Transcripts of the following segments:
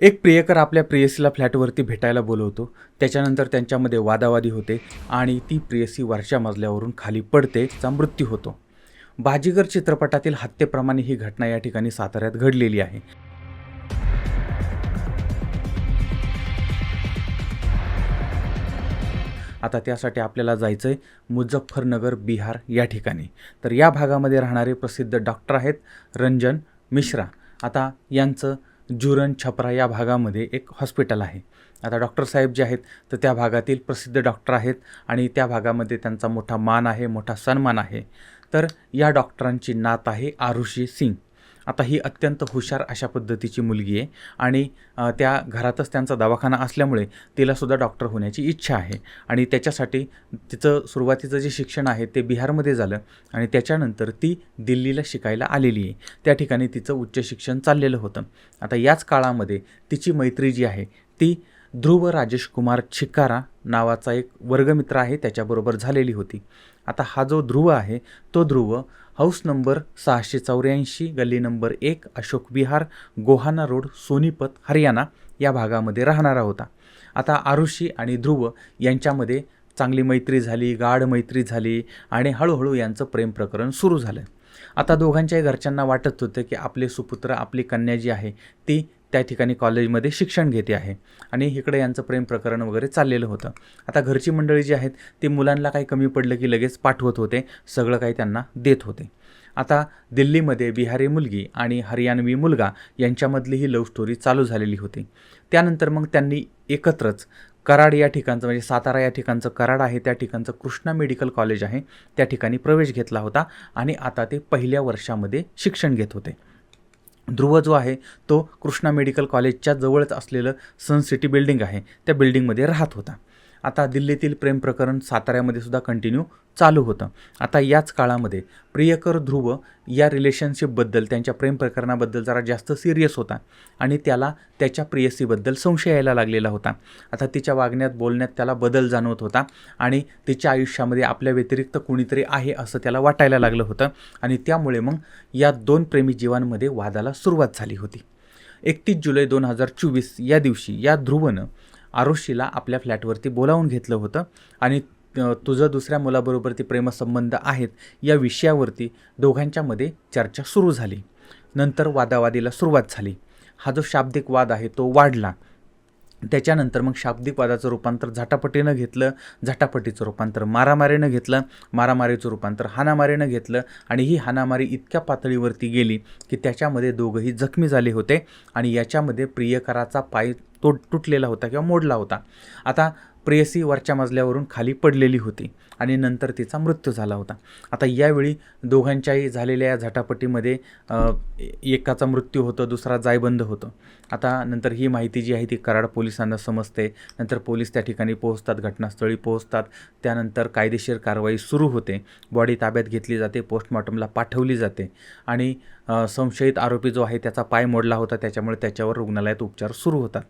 एक प्रियकर आपल्या प्रेयसीला फ्लॅटवरती भेटायला बोलवतो. त्याच्यानंतर त्यांच्यामध्ये वादावादी होते आणि ती प्रेयसी वरच्या मजल्यावरून खाली पडते तिचा मृत्यू होतो. बाजीगर चित्रपटातील हत्येप्रमाणे ही घटना या ठिकाणी साताऱ्यात घडलेली आहे. आता त्यासाठी आपल्याला जायचं आहे मुझफ्फरनगर बिहार या ठिकाणी. तर या भागामध्ये राहणारे प्रसिद्ध डॉक्टर आहेत रंजन मिश्रा. आता यांचं जुरन छपरा या भागामध्ये एक हॉस्पिटल आहे. आता डॉक्टर साहेब जे आहेत तर त्या भागातील प्रसिद्ध डॉक्टर आहेत आणि त्या भागामध्ये त्यांचा मोठा मान आहे मोठा सन्मान आहे. तर या डॉक्टरांची नात आहे आरुषी सिंग. आता ही अत्यंत हुशार अशा पद्धतीची मुलगी आहे आणि त्या घरातच त्यांचा दवाखाना असल्यामुळे तिलासुद्धा डॉक्टर होण्याची इच्छा आहे. आणि त्याच्यासाठी तिचं सुरुवातीचं जे शिक्षण आहे ते बिहारमध्ये झालं आणि त्याच्यानंतर ती दिल्लीला शिकायला आलेली आहे. त्या ठिकाणी तिचं उच्च शिक्षण चाललेलं होतं. आता याच काळामध्ये तिची मैत्री जी आहे ती ध्रुव राजेश कुमार छिकारा नावाचा एक वर्गमित्र आहे त्याच्याबरोबर झालेली होती. आता हा जो ध्रुव आहे तो ध्रुव हाऊस नंबर सहाशे चौऱ्याऐंशी गल्ली नंबर एक अशोक विहार गोहाना रोड सोनीपत हरियाणा या भागामध्ये राहणारा होता. आता आरुषी आणि ध्रुव यांच्यामध्ये चांगली मैत्री झाली गाढ मैत्री झाली आणि हळूहळू यांचं प्रेम प्रकरण सुरू झालं. आता दोघांच्याही घरच्यांना वाटत होतं की आपले सुपुत्र आपली कन्या जी आहे ती त्या ठिकाणी कॉलेजमध्ये शिक्षण घेते आहे. आणि इकडे यांचं प्रेम प्रकरण वगैरे चाललेलं होतं. आता घरची मंडळी जी आहेत ती मुलांना काही कमी पडलं की लगेच पाठवत होते सगळं काही त्यांना देत होते. आता दिल्लीमध्ये बिहारी मुलगी आणि हरियाणवी मुलगा यांच्यामधली ही लव्ह स्टोरी चालू झालेली होती. त्यानंतर मग त्यांनी एकत्रच कराड या ठिकाणचं म्हणजे सातारा या ठिकाणचं कराड आहे त्या ठिकाणचं कृष्णा मेडिकल कॉलेज आहे त्या ठिकाणी प्रवेश घेतला होता आणि आता ते पहिल्या वर्षामध्ये शिक्षण घेत होते. ध्रुव जो आहे तो कृष्णा मेडिकल कॉलेजच्या जवळच असलेलं सन सिटी बिल्डिंग आहे. त्या बिल्डिंगमध्ये राहत होता. आता दिल्लीतील प्रेम प्रकरण साताऱ्यामध्ये सुद्धा कंटिन्यू चालू होतं. आता याच काळामध्ये प्रियकर ध्रुव या रिलेशनशिपबद्दल त्यांच्या प्रेम प्रकरणाबद्दल जरा जास्त सिरियस होता आणि त्याला त्याच्या प्रेयसीबद्दल संशय यायला लागलेला होता. आता तिच्या वागण्यात बोलण्यात त्याला बदल जाणवत होता आणि तिच्या आयुष्यामध्ये आपल्या व्यतिरिक्त कुणीतरी आहे असं त्याला वाटायला लागलं होतं आणि त्यामुळे मग या दोन प्रेमी जीवांमध्ये वादाला सुरुवात झाली होती. एकतीस जुलै दोन हजार चोवीस या दिवशी या ध्रुवनं आरुषीला आपल्या फ्लॅटवरती बोलावून घेतलं होतं. आणि तुझं दुसऱ्या मुलाबरोबर ते प्रेमसंबंध आहेत या विषयावरती दोघांच्यामध्ये चर्चा सुरू झाली. नंतर वादावादीला सुरुवात झाली. हा जो शाब्दिक वाद आहे तो वाढला. त्याच्यानंतर मग शाब्दिक वादाचं रूपांतर झटापटीनं घेतलं झटापटीचं रूपांतर मारामारीनं घेतलं मारामारीचं रूपांतर हाणामारीनं घेतलं आणि ही हाणामारी इतक्या पातळीवरती गेली की त्याच्यामध्ये दोघंही जखमी झाले होते आणि याच्यामध्ये प्रियकराचा पाय तो तुटलेला होता किंवा मोडला होता. आता प्रेयसी वरच्या मजल्यावरून खाली पडलेली होती आणि नंतर तिचा मृत्यू झाला होता. आता यावेळी दोघांच्याही झालेल्या या झटापटीमध्ये एकाचा मृत्यू होतो दुसरा जायबंद होतो. आता नंतर ही माहिती जी आहे ती कराड पोलिसांना समजते. नंतर पोलीस त्या ठिकाणी पोहोचतात घटनास्थळी पोहोचतात. त्यानंतर कायदेशीर कारवाई सुरू होते. बॉडी ताब्यात घेतली जाते पोस्टमॉर्टमला पाठवली जाते आणि संशयित आरोपी जो आहे त्याचा पाय मोडला होता. त्याच्यामुळे त्याच्यावर रुग्णालयात उपचार सुरू होतात.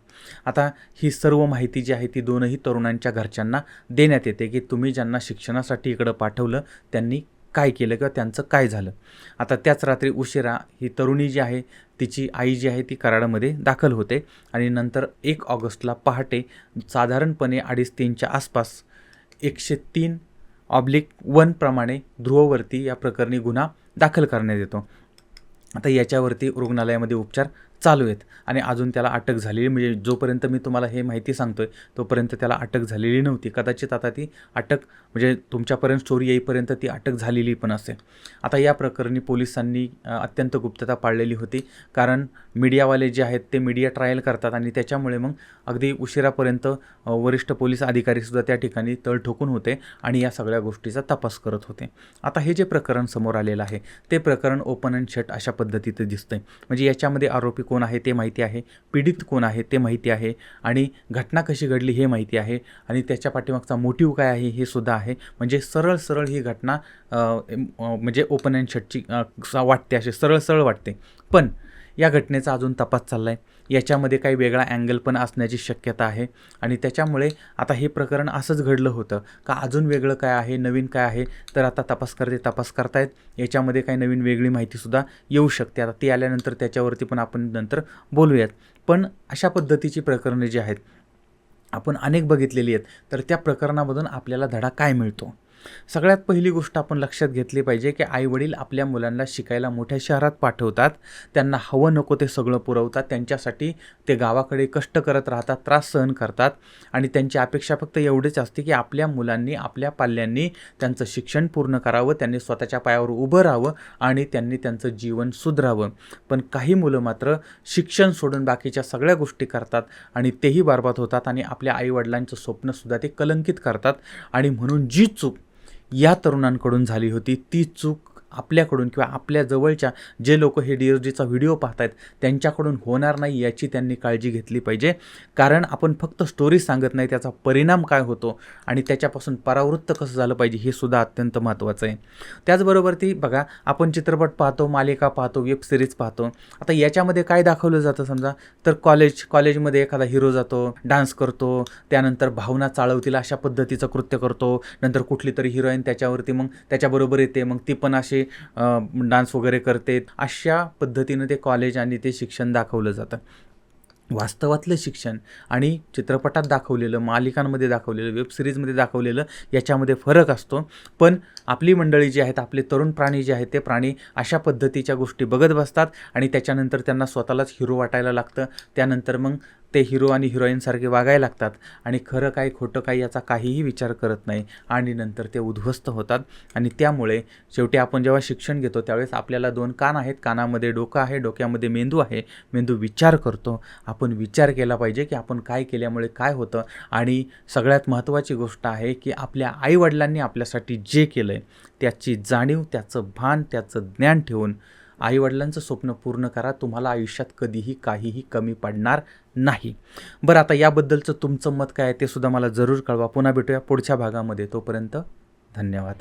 आता ही सर्व माहिती जी आहे ती दोनही तरुण तरुणांच्या घरच्यांना देण्यात येते की तुम्ही ज्यांना शिक्षणासाठी इकडं पाठवलं त्यांनी काय केलं किंवा त्यांचं काय झालं. आता त्याच रात्री उशिरा ही तरुणी जी आहे तिची आई जी आहे ती कराडामध्ये दाखल होते आणि नंतर एक ऑगस्टला पहाटे साधारणपणे अडीच तीनच्या आसपास एकशे तीन ऑब्लिक वनप्रमाणे ध्रुववरती या प्रकरणी गुन्हा दाखल करण्यात येतो. आता याच्यावरती रुग्णालयामध्ये उपचार चालू आहेत. आणि अजून त्याला अटक झालेली म्हणजे जोपर्यंत मी तुम्हाला हे माहिती सांगतो आहे तोपर्यंत त्याला अटक झालेली नव्हती. कदाचित आता ती अटक म्हणजे तुमच्यापर्यंत स्टोरी येईपर्यंत ती अटक झालेली पण असेल. आता या प्रकरणी पोलिसांनी अत्यंत गुप्तता पाळलेली होती. कारण मीडियावाले जे आहेत ते मीडिया ट्रायल करतात आणि त्याच्यामुळे मग अगदी उशिरापर्यंत वरिष्ठ पोलीस अधिकारीसुद्धा त्या ठिकाणी तळ ठोकून होते आणि या सगळ्या गोष्टीचा तपास करत होते. आता हे जे प्रकरण समोर आलेलं आहे ते प्रकरण ओपन अँड शट अशा पद्धतीचं दिसतंय. म्हणजे याच्यामध्ये आरोपी कोण आहे ते माहिती आहे पीडित कोण आहे ते माहिती आहे आणि घटना कशी घडली हे माहिती आहे आणि त्याच्या पाठीमागचा मोटिव्ह काय आहे हे सुद्धा आहे. म्हणजे सरळ सरळ ही घटना म्हणजे ओपन अँड शटची वाटते असे सरळ सरळ वाटते. पण या घटनेचा अजून तपास चालला आहे याच्यामध्ये काही वेगळा अँगल पण असण्याची शक्यता आहे. आणि त्याच्यामुळे आता हे प्रकरण असंच घडलं होतं. का अजून वेगळं काय आहे? नवीन काय आहे? तर आता तपास करते तपास करतायत. याच्यामध्ये काही नवीन वेगळी माहितीसुद्धा येऊ शकते. आता ती आल्यानंतर त्याच्यावरती पण आपण नंतर बोलूयात. पण अशा पद्धतीची प्रकरणे जी आहेत आपण अनेक बघितलेली आहेत. तर त्या प्रकरणामधून आपल्याला धडा काय मिळतो? सगळ्यात पहिली गोष्ट आपण लक्षात घेतली पाहिजे की आईवडील आपल्या मुलांना शिकायला मोठ्या शहरात पाठवतात. त्यांना हवं नको ते सगळं पुरवतात. त्यांच्यासाठी ते गावाकडे कष्ट करत राहतात त्रास सहन करतात. आणि त्यांची अपेक्षा फक्त एवढीच असते की आपल्या मुलांनी आपल्या पाल्यांनी त्यांचं शिक्षण पूर्ण करावं त्यांनी स्वतःच्या पायावर उभं राहावं आणि त्यांनी त्यांचं जीवन सुधरावं. पण काही मुलं मात्र शिक्षण सोडून बाकीच्या सगळ्या गोष्टी करतात आणि तेही बरबाद होतात आणि आपल्या आईवडिलांचं स्वप्नसुद्धा ते कलंकित करतात. आणि म्हणून जी चूक या तरुणांकडून झाली होती. ती चूक आपल्याकडून किंवा आपल्या जवळच्या जे लोक हे डी एस डीचा व्हिडिओ पाहत आहेत त्यांच्याकडून होणार नाही याची त्यांनी काळजी घेतली पाहिजे. कारण आपण फक्त स्टोरी सांगत नाही त्याचा परिणाम काय होतो आणि त्याच्यापासून परावृत्त कसं झालं पाहिजे हे सुद्धा अत्यंत महत्त्वाचं आहे. त्याचबरोबर ती बघा आपण चित्रपट पाहतो मालिका पाहतो वेब सिरीज पाहतो. आता याच्यामध्ये काय दाखवलं जातं समजा? तर कॉलेज कॉलेजमध्ये एखादा हिरो जातो डान्स करतो त्यानंतर भावना चाळवतील अशा पद्धतीचं कृत्य करतो. नंतर कुठली तरी हिरोईन त्याच्यावरती मग त्याच्याबरोबर येते मग ती पण अशी डान्स वगैरे करते. अशा पद्धतीनं ते कॉलेज आणि ते शिक्षण दाखवलं जातं. वास्तवातलं शिक्षण आणि चित्रपटात दाखवलेलं मालिकांमध्ये दाखवलेलं वेब सिरीजमध्ये दाखवलेलं याच्यामध्ये फरक असतो. पण आपली मंडळी जी आहेत आपले तरुण प्राणी जे आहेत ते प्राणी अशा पद्धतीच्या गोष्टी बघत बसतात आणि त्याच्यानंतर त्यांना स्वतःलाच हिरो वाटायला लागतं. त्यानंतर मग ते हिरो आणि हिरोईनसारखे वागायला लागतात आणि खरं काय खोटं काय याचा काहीही विचार करत नाही आणि नंतर ते उद्ध्वस्त होतात. आणि त्यामुळे शेवटी आपण जेव्हा शिक्षण घेतो त्यावेळेस आपल्याला दोन कान आहेत. कानामध्ये डोकं आहे डोक्यामध्ये मेंदू आहे. मेंदू विचार करतो. आपण विचार केला पाहिजे की आपण काय केल्यामुळे काय होतं. आणि सगळ्यात महत्त्वाची गोष्ट आहे की आपल्या आईवडिलांनी आपल्यासाठी जे केलं आहे त्याची जाणीव त्याचं भान त्याचं ज्ञान ठेवून आईवडिलांचं स्वप्न पूर्ण करा. तुम्हाला आयुष्यात कधीही काहीही कमी पडणार नाही. बरं आता याबद्दलचं तुमचं मत काय आहे ते सुद्धा मला जरूर कळवा. पुन्हा भेटूया पुढच्या भागामध्ये. तोपर्यंत धन्यवाद.